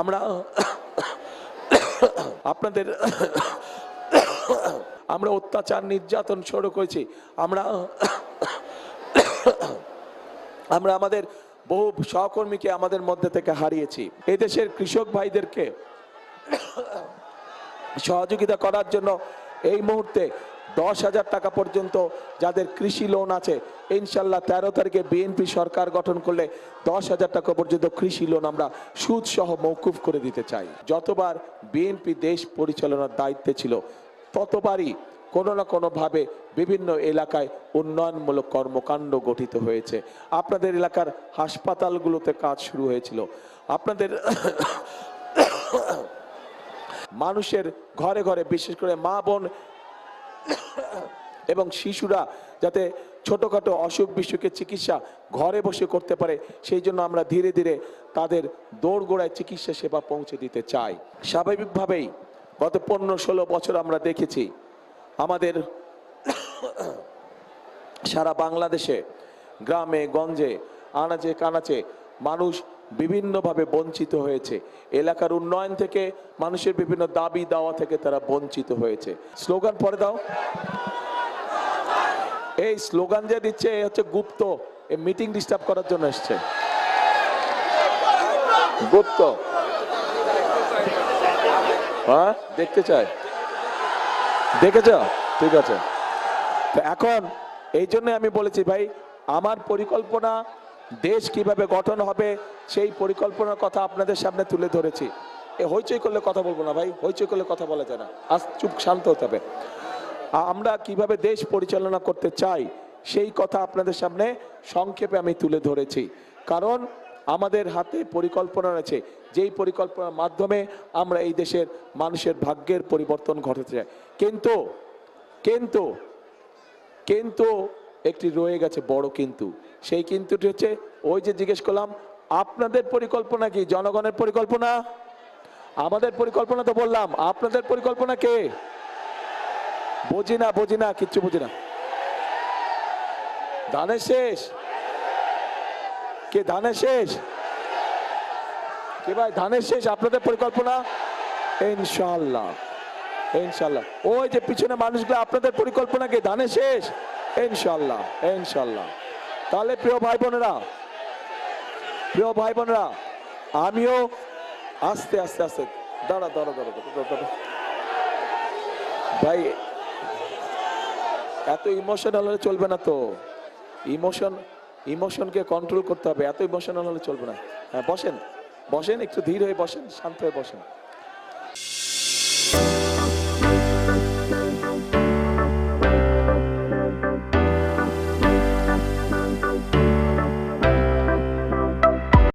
আমরা আপনাদের আমরা অত্যাচার, নির্যাতন শুরু করেছি আমরা আমরা আমাদের বহু সহকর্মীকে আমাদের মধ্যে থেকে হারিয়েছি। এদেশের কৃষক ভাইদেরকে সহযোগিতা করার জন্য এই মুহূর্তে দশ হাজার টাকা পর্যন্ত যাদের কৃষি লোন আছে, ইনশাল্লাহ তেরো তারিখে বিএনপি সরকার গঠন করলে দশ হাজার টাকা পর্যন্ত কৃষি লোন আমরা সুদ সহ মৌকুফ করে দিতে চাই। যতবার বিএনপি দেশ পরিচালনার দায়িত্বে ছিল, ততবারই কোনো না কোনোভাবে বিভিন্ন এলাকায় উন্নয়নমূলক কর্মকাণ্ড গঠিত হয়েছে। আপনাদের এলাকার হাসপাতালগুলোতে কাজ শুরু হয়েছিল। আপনাদের মানুষের ঘরে ঘরে, বিশেষ করে মা বোন এবং শিশুরা যাতে ছোটোখাটো অসুখ বিসুখের চিকিৎসা ঘরে বসে করতে পারে, সেই জন্য আমরা ধীরে ধীরে তাদের দৌড়গোড়ায় চিকিৎসা সেবা পৌঁছে দিতে চাই। স্বাভাবিকভাবেই গত পনেরো ষোলো বছর আমরা দেখেছি, আমাদের সারা বাংলাদেশে, গ্রামে, গঞ্জে, আনাচে কানাচে মানুষ বিভিন্নভাবে বঞ্চিত হয়েছে। এলাকার উন্নয়ন থেকে, মানুষের বিভিন্ন দাবি দাওয়া থেকে তারা বঞ্চিত হয়েছে। স্লোগান পরে দাও। এই স্লোগান যে দিচ্ছে, এ হচ্ছে গুপ্ত। এই মিটিং ডিস্টার্ব করার জন্য এসছে। গুপ্ত। হ্যাঁ দেখতে চাই। দেখেছ? ঠিক আছে। তো এখন, এই জন্য আমি বলেছি, ভাই, আমার পরিকল্পনা দেশ কীভাবে গঠন হবে, সেই পরিকল্পনার কথা আপনাদের সামনে তুলে ধরেছি। এ হইচই করলে কথা বলব না ভাই, হইচই করলে কথা বলা যায় না। আজ চুপ শান্ত হতে হবে। আমরা কীভাবে দেশ পরিচালনা করতে চাই, সেই কথা আপনাদের সামনে সংক্ষেপে আমি তুলে ধরেছি। কারণ আমাদের হাতে পরিকল্পনা রয়েছে, যেই পরিকল্পনার মাধ্যমে আমরা এই দেশের মানুষের ভাগ্যের পরিবর্তন ঘটাতে চাই। কিন্তু কিন্তু কিন্তু একটি রয়ে গেছে বড় কিন্তু। সেই কিন্তুটি হচ্ছে, ওই যে জিজ্ঞেস করলাম, আপনাদের পরিকল্পনা কি? জনগণের পরিকল্পনা? আমাদের পরিকল্পনা তো বললাম, আপনাদের পরিকল্পনা কে? বুঝি না বুঝি না কিচ্ছু বুঝি না। ধানের শেষ। কে ধানের শেষ? কে ভাই, ধানের শেষ, আপনাদের পরিকল্পনা? ইনশাল্লাহ ইনশাল্লাহ ওই যে পিছনে মানুষগুলো, আপনাদের পরিকল্পনা কি? ধানের শেষ। ইনশাল্লাহ ইনশাল্লাহ তাহলে প্রিয় ভাই বোনেরা প্রিয় ভাই বোনেরা আমিও আস্তে আস্তে আস্তে দাঁড়া দাঁড়া দাঁড়া দাঁড়া, দাঁড়া। ভাই এত ইমোশনাল হলে চলবে না তো। ইমোশন ইমোশনকে কন্ট্রোল করতে হবে এত ইমোশনাল হলে চলবে না। হ্যাঁ বসেন বসেন একটু ধীর হয়ে বসেন শান্ত হয়ে বসেন।